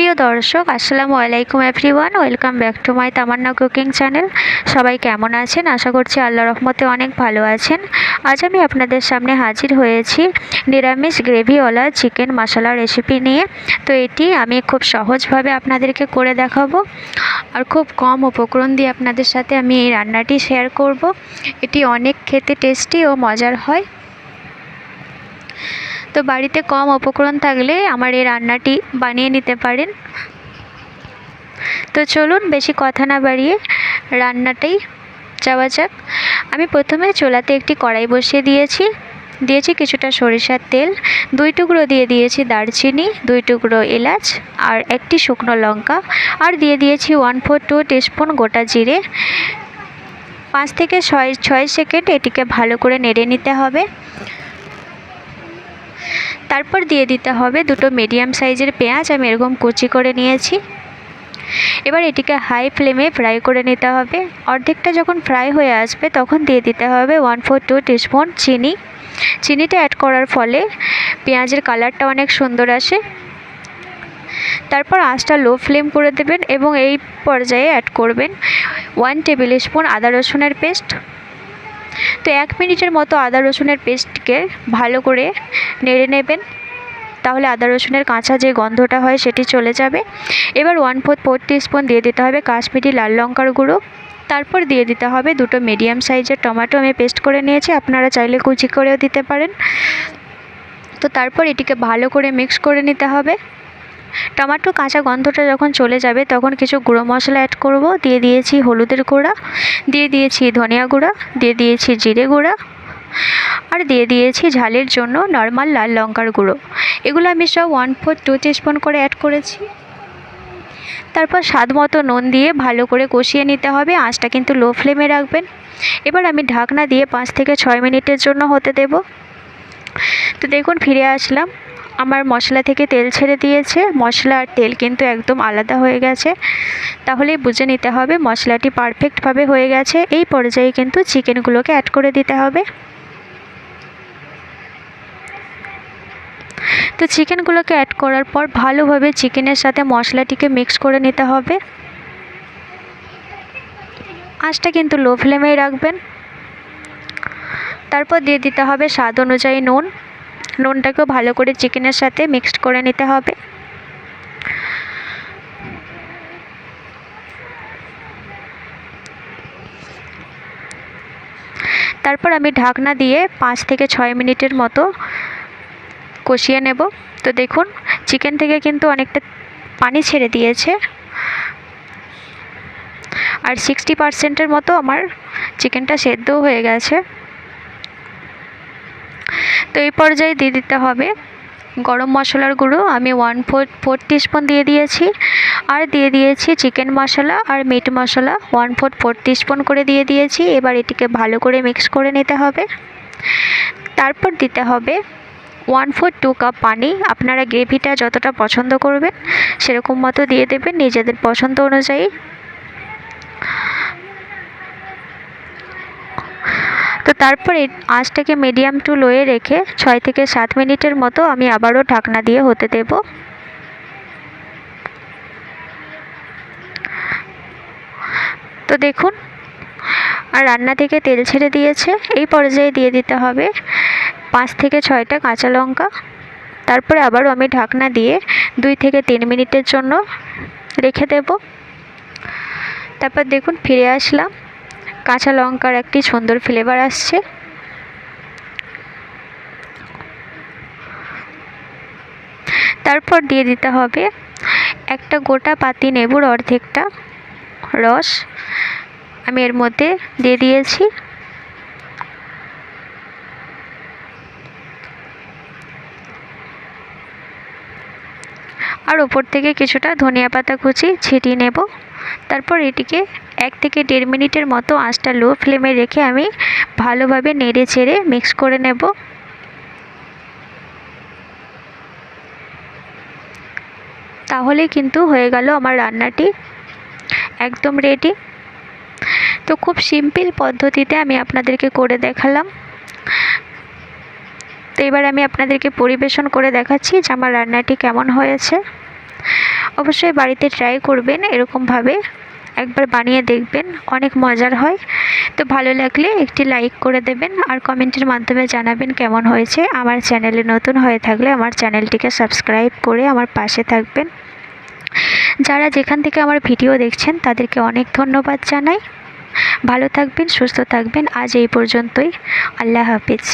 প্রিয় দর্শক, আসসালামু আলাইকুম everyone welcome back to my Tamanna cooking channel সবাই কেমন আছেন? আশা করছি আল্লাহ রহমতে অনেক ভালো আছেন। আজ আমি আপনাদের সামনে হাজির হয়েছি নিরামিষ গ্রেভিওয়ালা চিকেন মশলা রেসিপি নিয়ে। তো এটি আমি খুব সহজভাবে আপনাদেরকে করে দেখাবো আর খুব কম উপকরণ দিয়ে আপনাদের সাথে আমি এই রান্নাটি শেয়ার করব। এটি অনেক খেতে টেস্টি ও মজার হয়। তো বাড়িতে কম উপকরণ থাকলে আমার এই রান্নাটি বানিয়ে নিতে পারেন। তো চলুন বেশি কথা না বাড়িয়ে রান্নাটাই যাওয়া যাক। আমি প্রথমে চোলাতে একটি কড়াই বসিয়ে দিয়েছি। দিয়েছি কিছুটা সরিষার তেল, দুই টুকরো দিয়ে দিয়েছি দারচিনি, দুই টুকরো এলাচ আর একটি শুকনো লঙ্কা আর দিয়ে দিয়েছি ওয়ান ফোর টু টিস্পুন গোটা জিরে। পাঁচ থেকে ছয় ছয় সেকেন্ড এটিকে ভালো করে নেড়ে নিতে হবে। তারপর দিয়ে দিতে হবে দুটো মিডিয়াম সাইজের পেঁয়াজ, আমি এরকম কুচি করে নিয়েছি। এবার এটিকে হাই ফ্লেমে ফ্রাই করে নিতে হবে। অর্ধেকটা যখন ফ্রাই হয়ে আসবে, তখন দিয়ে দিতে হবে ওয়ান ফোর টু টিস্পুন চিনি। চিনিটা অ্যাড করার ফলে পেঁয়াজের কালারটা অনেক সুন্দর আসে। তারপর আঁচটা লো ফ্লেম করে দেবেন এবং এই পর্যায়ে অ্যাড করবেন ওয়ান টেবিল স্পুন আদা রসুনের পেস্ট তো এক মিনিটের মতো আদা রসুনের পেস্টকে ভালো করে নেড়ে নেবেন। তাহলে আদা রসুনের কাঁচা যে গন্ধটা হয় সেটি চলে যাবে। এবার ওয়ান ফোর্থ ফোর স্পুন দিয়ে দিতে হবে কাশ্মীরি লাল লঙ্কার গুঁড়ো। তারপর দিয়ে দিতে হবে দুটো মিডিয়াম সাইজের টমেটো আমি পেস্ট করে নিয়েছি। আপনারা চাইলে কুচি করেও দিতে পারেন। তো তারপর এটিকে ভালো করে মিক্স করে নিতে হবে। টমাটো কাঁচা গন্ধটা যখন চলে যাবে, তখন কিছু গুঁড়ো মশলা অ্যাড করব। দিয়ে দিয়েছি হলুদের গুঁড়া, দিয়ে দিয়েছি ধনিয়া গুঁড়া, দিয়ে দিয়েছি জিরে গুঁড়া, আর দিয়ে দিয়েছি ঝালের জন্য নর্মাল লাল লঙ্কার গুঁড়ো। এগুলো আমি সব ওয়ান ফোর টু স্পুন করে অ্যাড করেছি। তারপর স্বাদ মতো নুন দিয়ে ভালো করে কষিয়ে নিতে হবে। আঁচটা কিন্তু লো ফ্লেমে রাখবেন। এবার আমি ঢাকনা দিয়ে পাঁচ থেকে ছয় মিনিটের জন্য হতে দেব। তো দেখুন, ফিরে আসলাম। আমার মশলা থেকে তেল ছেড়ে দিয়েছে। মশলা আর তেল কিন্তু একদম আলাদা হয়ে গেছে। তাহলে বুঝে নিতে হবে মশলাটি পারফেক্টভাবে হয়ে গেছে। এই পর্যায়ে কিন্তু চিকেনগুলোকে অ্যাড করে দিতে হবে। তো চিকেনগুলোকে অ্যাড করার পর ভালোভাবে চিকেনের সাথে মশলাটিকে মিক্স করে নিতে হবে। আঁচটা কিন্তু লো ফ্লেমেই রাখবেন। তারপর দিয়ে দিতে হবে স্বাদ অনুযায়ী নুন। নুনটাকেও ভালো করে চিকেনের সাথে মিক্সড করে নিতে হবে। তারপর আমি ঢাকনা দিয়ে পাঁচ থেকে ছয় মিনিটের মতো কষিয়ে নেব। তো দেখুন, চিকেন থেকে কিন্তু অনেকটা পানি ছেড়ে দিয়েছে। আর সিক্সটি পার্সেন্টের মতো আমার চিকেনটা সেদ্ধও হয়ে গেছে। তো এই পর্যায়ে দিয়ে দিতে হবে। গরম মশলার গুঁড়ো, আমি ওয়ান ফোর ফোর টিস্পুন দিয়ে দিয়েছি। আর দিয়ে দিয়েছি চিকেন মশলা আর meat masala one four four teaspoon করে দিয়ে দিয়েছি। এবার এটিকে ভালো করে মিক্স করে নিতে হবে। তারপর দিতে হবে ওয়ান ফোর টু কাপ পানি। আপনারা গ্রেভিটা যতটা পছন্দ করবেন, সেরকম মতো দিয়ে দেবেন। নিজেদের পছন্দ অনুযায়ী তারপর আঁচটাকে মিডিয়াম টু লোয়ে রেখে ছয় থেকে সাত মিনিটের মতো আমি আবারও ঢাকনা দিয়ে হতে দেব। তো দেখুন, আর রান্না থেকে তেল ছেড়ে দিয়েছে। এই পর্যায়ে দিয়ে দিতে হবে পাঁচ থেকে ছয়টা কাঁচা লঙ্কা। তারপরে আবারও আমি ঢাকনা দিয়ে দুই থেকে তিন মিনিটের জন্য রেখে দেব। তারপর দেখুন ফিরে আসলাম। কাঁচা লঙ্কার একটি সুন্দর ফ্লেভার আসছে। তারপর দিয়ে দিতে হবে একটা গোটা পাতি নেবুর অর্ধেকটা রস। আমি এর মধ্যে দিয়ে দিয়েছি। আর ওপর থেকে কিছুটা ধনিয়া পাতা কুচি ছিটিয়ে নেব। তারপর এটিকে এক থেকে দেড় মিনিটের মতো আঁচটা লো ফ্লেমে রেখে আমি ভালোভাবে নেড়ে চেড়ে মিক্স করে নেব। তাহলে কিন্তু হয়ে গেল আমার রান্নাটি একদম রেডি তো খুব সিম্পল পদ্ধতিতে আমি আপনাদেরকে করে দেখালাম। তো এবার আমি আপনাদেরকে পরিবেশন করে দেখাচ্ছি যে আমার রান্নাটি কেমন হয়েছে। অবশ্যই বাড়িতে ট্রাই করবেন এরকমভাবে। একবার বানিয়ে দেখবেন, অনেক মজার হয়। তো ভালো লাগলে একটি লাইক করে দেবেন আর কমেন্টের মাধ্যমে জানাবেন কেমন হয়েছে আমার চ্যানেলে নতুন হয়ে থাকলে আমার চ্যানেলটিকে সাবস্ক্রাইব করে আমার পাশে থাকবেন। যারা যেখান থেকে আমার ভিডিও দেখছেন, তাদেরকে অনেক ধন্যবাদ জানাই। ভালো থাকবেন, সুস্থ থাকবেন। আজ এই পর্যন্তই। আল্লাহ হাফিজ।